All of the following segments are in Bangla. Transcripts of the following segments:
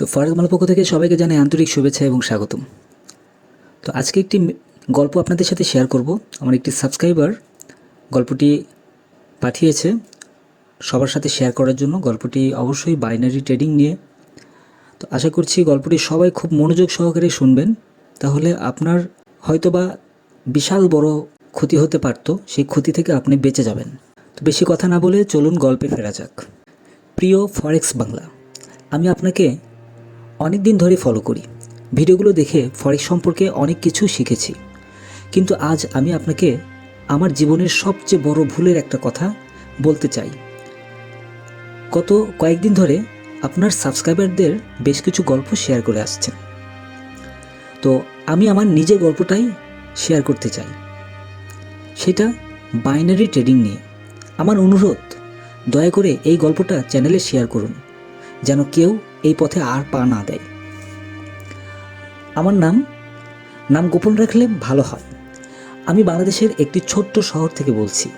তো ফরেক্স মালের পক্ষ থেকে সবাইকে জানাই আন্তরিক শুভেচ্ছা এবং স্বাগতম। তো আজকে একটি গল্প আপনাদের সাথে শেয়ার করব। আমার একটি সাবস্ক্রাইবার গল্পটি পাঠিয়েছে সবার সাথে শেয়ার করার জন্য। গল্পটি অবশ্যই বাইনারি ট্রেডিং নিয়ে। তো আশা করছি গল্পটি সবাই খুব মনোযোগ সহকারে শুনবেন। তাহলে আপনার হয়তোবা বিশাল বড় ক্ষতি হতে পারত, সেই ক্ষতি থেকে আপনি বেঁচে যাবেন। তো বেশি কথা না বলে চলুন গল্পে ফেরা যাক। প্রিয় ফরেক্স বাংলা, আমি আপনাকে অনেক দিন ধরে ফলো করি। ভিডিওগুলো দেখে ফরেক্স সম্পর্কে অনেক কিছু শিখেছি। কিন্তু আজ আমি আপনাকে আমার জীবনের সবচেয়ে বড় ভুলের একটা কথা বলতে চাই। গত কয়েকদিন ধরে আপনার সাবস্ক্রাইবারদের বেশ কিছু গল্প শেয়ার করে আসছেন। তো আমি আমার নিজের গল্পটাই শেয়ার করতে চাই। সেটা বাইনারি ট্রেডিং নিয়ে। আমার অনুরোধ, দয়া করে এই গল্পটা চ্যানেলে শেয়ার করুন। যেন কেউ এই পথে আর পা না দেয়। আমার নাম নাম গোপন রাখলে ভালো হয়। আমি বাংলাদেশের একটি ছোট্ট শহর থেকে বলছি।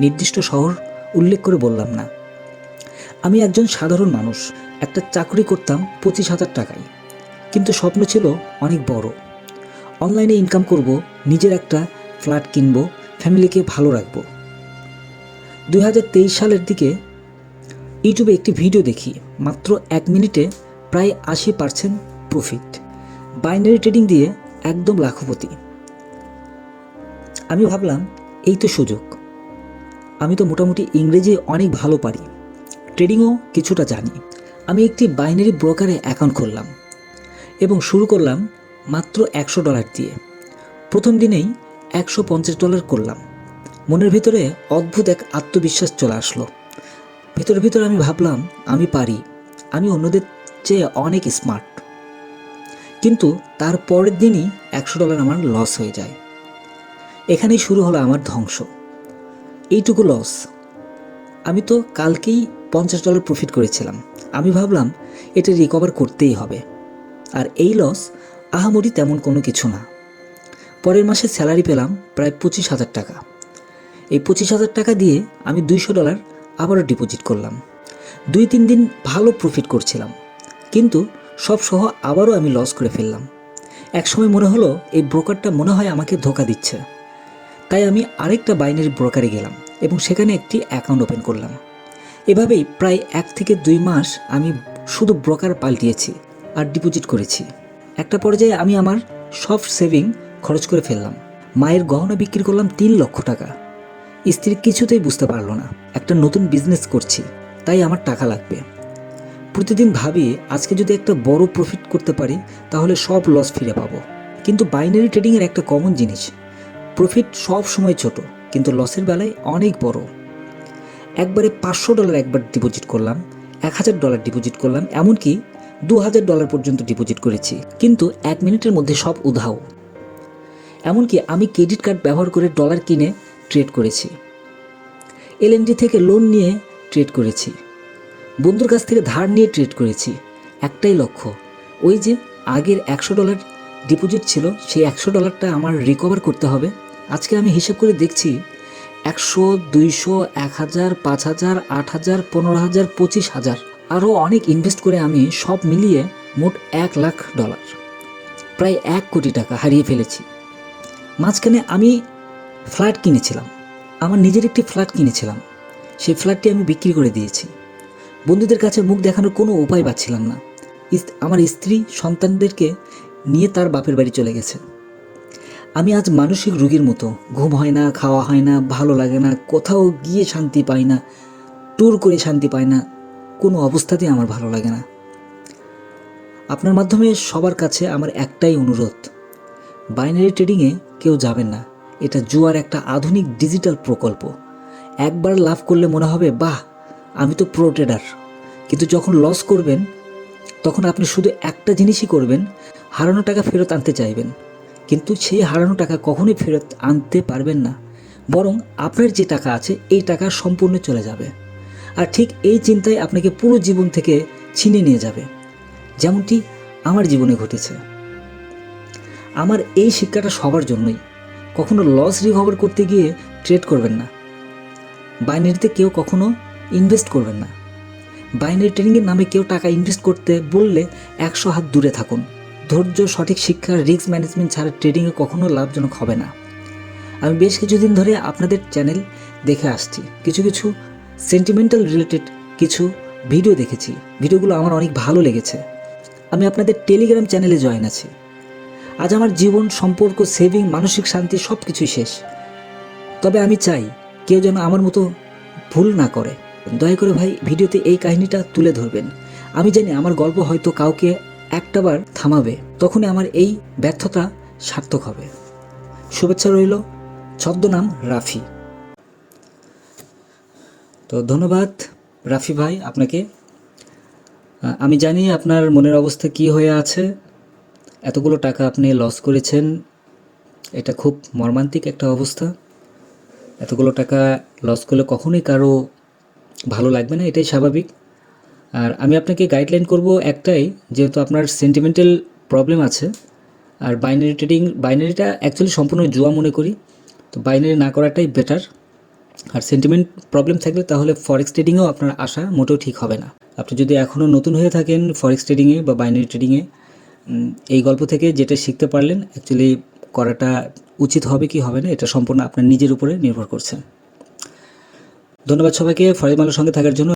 নির্দিষ্ট শহর উল্লেখ করে বললাম না। আমি একজন সাধারণ মানুষ। একটা চাকরি করতাম পঁচিশ হাজার টাকায়। কিন্তু স্বপ্ন ছিল অনেক বড়। অনলাইনে ইনকাম করব, নিজের একটা ফ্ল্যাট কিনবো, ফ্যামিলিকে ভালো রাখব। দুই হাজার তেইশ সালের দিকে ইউটিউবে একটি ভিডিও দেখি, মাত্র এক মিনিটে প্রায় আশি পার্সেন্ট প্রফিট। বাইনারি ট্রেডিং দিয়ে একদম লাখপতি। আমি ভাবলাম, এই তো সুযোগ। আমি তো মোটামুটি ইংরেজি অনেক ভালো পারি। ট্রেডিংও কিছুটা জানি। আমি একটি বাইনারি ব্রোকারে অ্যাকাউন্ট খুললাম এবং শুরু করলাম মাত্র একশো ডলার দিয়ে। প্রথম দিনেই একশো পঞ্চাশ ডলার করলাম। মনের ভিতরে অদ্ভুত এক আত্মবিশ্বাস চলে আসলো। ভিতরে ভিতরে আমি ভাবলাম, আমি পারি। আমি অন্যদের চেয়ে অনেক স্মার্ট কিন্তু তার পরের দিনই একশো ডলার আমার লস হয়ে যায়। এখানেই শুরু হলো আমার ধ্বংস। এইটুকু লস আমি তো কালকেই পঞ্চাশ ডলার প্রফিট করেছিলাম। আমি ভাবলাম, এটা রিকভার করতেই হবে। আর এই লস আহামরি তেমন কোনো কিছু না। পরের মাসে স্যালারি পেলাম প্রায় পঁচিশ হাজার টাকা। এই পঁচিশ হাজার টাকা দিয়ে আমি দুইশো ডলার আবারও ডিপোজিট করলাম। দুই, তিন দিন ভালো প্রফিট করছিলাম। কিন্তু সব সহ আবারও আমি লস করে ফেললাম। একসময় মনে হলো এই ব্রোকারটা মনে হয় আমাকে ধোকা দিচ্ছে। তাই আমি আরেকটা বাইনারি ব্রোকারে গেলাম এবং সেখানে একটি অ্যাকাউন্ট ওপেন করলাম। এভাবেই প্রায় এক থেকে দুই মাস আমি শুধু ব্রোকার পাল্টিয়েছি আর ডিপোজিট করেছি। একটা পর্যায়ে আমি আমার সব সেভিং খরচ করে ফেললাম। মায়ের গহনা বিক্রি করলাম তিন লক্ষ টাকা। স্ত্রী কিছুতেই বুঝতে পারল না। একটা নতুন বিজনেস করছি, তাই আমার টাকা লাগবে। প্রতিদিন ভাবি, আজকে যদি একটা বড় প্রফিট করতে পারি, তাহলে সব লস ফিরে পাবো। কিন্তু বাইনারি ট্রেডিংয়ের একটা কমন জিনিস প্রফিট সব সময় ছোট, কিন্তু লসের বেলায় অনেক বড়। একবারে পাঁচশো ডলার একবার ডিপোজিট করলাম, এক হাজার ডলার ডিপোজিট করলাম, এমনকি দু হাজার ডলার পর্যন্ত ডিপোজিট করেছি, কিন্তু এক মিনিটের মধ্যে সব উধাও। এমনকি আমি ক্রেডিট কার্ড ব্যবহার করে ডলার কিনে ট্রেড করেছি। এলএনডি থেকে লোন নিয়ে ট্রেড করেছি। বন্ধুর কাছ থেকে ধার নিয়ে ট্রেড করেছি। একটাই লক্ষ্য, ওই যে আগের একশো ডলার ডিপোজিট ছিল, সেই একশো ডলারটা আমার রিকভার করতে হবে। আজকে আমি হিসেব করে দেখছি, একশো, দুইশো, এক হাজার, পাঁচ হাজার, আট হাজার, পনেরো হাজার, পঁচিশ হাজার, আরও অনেক ইনভেস্ট করে আমি সব মিলিয়ে মোট এক লাখ ডলার প্রায় এক কোটি টাকা হারিয়ে ফেলেছি। মাঝখানে আমি ফ্ল্যাট কিনেছিলাম। আমার নিজের একটি ফ্ল্যাট কিনেছিলাম। সেই ফ্ল্যাটটি আমি বিক্রি করে দিয়েছি। বন্ধুদের কাছে মুখ দেখানোর কোনো উপায় পাচ্ছিলাম না। আমার স্ত্রী সন্তানদেরকে নিয়ে তার বাপের বাড়ি চলে গেছে। আমি আজ মানসিক রোগীর মতো। ঘুম হয় না, খাওয়া হয় না, ভালো লাগে না, কোথাও গিয়ে শান্তি পাই না, ট্যুর করে শান্তি পাই না, কোনো অবস্থাতেই আমার ভালো লাগে না। আপনার মাধ্যমে সবার কাছে আমার একটাই অনুরোধ, বাইনারি ট্রেডিংয়ে কেউ যাবেন না। এটা জুয়ার একটা আধুনিক ডিজিটাল প্রকল্প। একবার লাভ করলে মনে হবে, বাহ, আমি তো প্রো ট্রেডার কিন্তু যখন লস করবেন, তখন আপনি শুধু একটা জিনিসই করবেন, হারানো টাকা ফেরত আনতে চাইবেন। কিন্তু সেই হারানো টাকা কখনোই ফেরত আনতে পারবেন না। বরং আপনার যে টাকা আছে, এই টাকা সম্পূর্ণ চলে যাবে। আর ঠিক এই চিন্তায় আপনাকে পুরো জীবন থেকে ছিনে নিয়ে যাবে। যেমনটি আমার জীবনে ঘটেছে। আমার এই শিক্ষাটা সবার জন্যই। কখনো লস রিকভার করতে গিয়ে ট্রেড করবেন না। বাইনারিতে কেউ কখনো ইনভেস্ট করবেন না। বাইনারি ট্রেডিংয়ের নামে কেউ টাকা ইনভেস্ট করতে বললে একশো হাত দূরে থাকুন। ধৈর্য, সঠিক শিক্ষা রিস্ক ম্যানেজমেন্ট ছাড়া ট্রেডিংয়ে কখনো লাভজনক হবে না। আমি বেশ কিছুদিন ধরে আপনাদের চ্যানেল দেখে আসছি। কিছু কিছু সেন্টিমেন্টাল রিলেটেড কিছু ভিডিও দেখেছি। ভিডিওগুলো আমার অনেক ভালো লেগেছে। আমি আপনাদের টেলিগ্রাম চ্যানেলে জয়েন আছি। আজ আমার জীবন, সম্পর্ক সেভিং মানসিক শান্তি সব কিছুই শেষ। তবে আমি চাই কেউ যেন আমার মতো ভুল না করে। দয়া করে ভাই, ভিডিওতে এই কাহিনীটা তুলে ধরবেন। আমি জানি আমার গল্প হয়তো কাউকে একটাবার থামাবে, তখনই আমার এই ব্যর্থতা সার্থক হবে। শুভেচ্ছা রইল, ছদ্মনাম রাফি। তো ধন্যবাদ রাফি ভাই আপনাকে। আমি জানি আপনার মনের অবস্থা কি হয়ে আছে। এতগুলো টাকা আপনি লস করেছেন, এটা খুব মর্মান্তিক একটা অবস্থা। এতগুলো টাকা লস করলে কখনোই কারও ভালো লাগবে না, এটাই স্বাভাবিক। আর আমি আপনাকে গাইডলাইন করব একটাই, যেহেতু আপনার সেন্টিমেন্টাল প্রবলেম আছে, আর বাইনারি ট্রেডিং বাইনারিটা অ্যাকচুয়ালি সম্পূর্ণ জুয়া মনে করি, তো বাইনারি না করাটাই বেটার আর সেন্টিমেন্ট প্রবলেম থাকলে তাহলে ফরেক্স ট্রেডিংয়েও আপনার আশা মোটেও ঠিক হবে না। আপনি যদি এখনও নতুন হয়ে থাকেন ফরেক্স ট্রেডিংয়ে বা বাইনারি ট্রেডিংয়ে এই গল্প থেকে যেটা শিখতে পারলেন অ্যাকচুয়ালি করাটা উচিত হবে কি হবে না, এটা সম্পূর্ণ আপনার নিজের উপরে নির্ভর করছে। ধন্যবাদ সবাইকে, ফরিদ মালের সঙ্গে থাকার জন্য।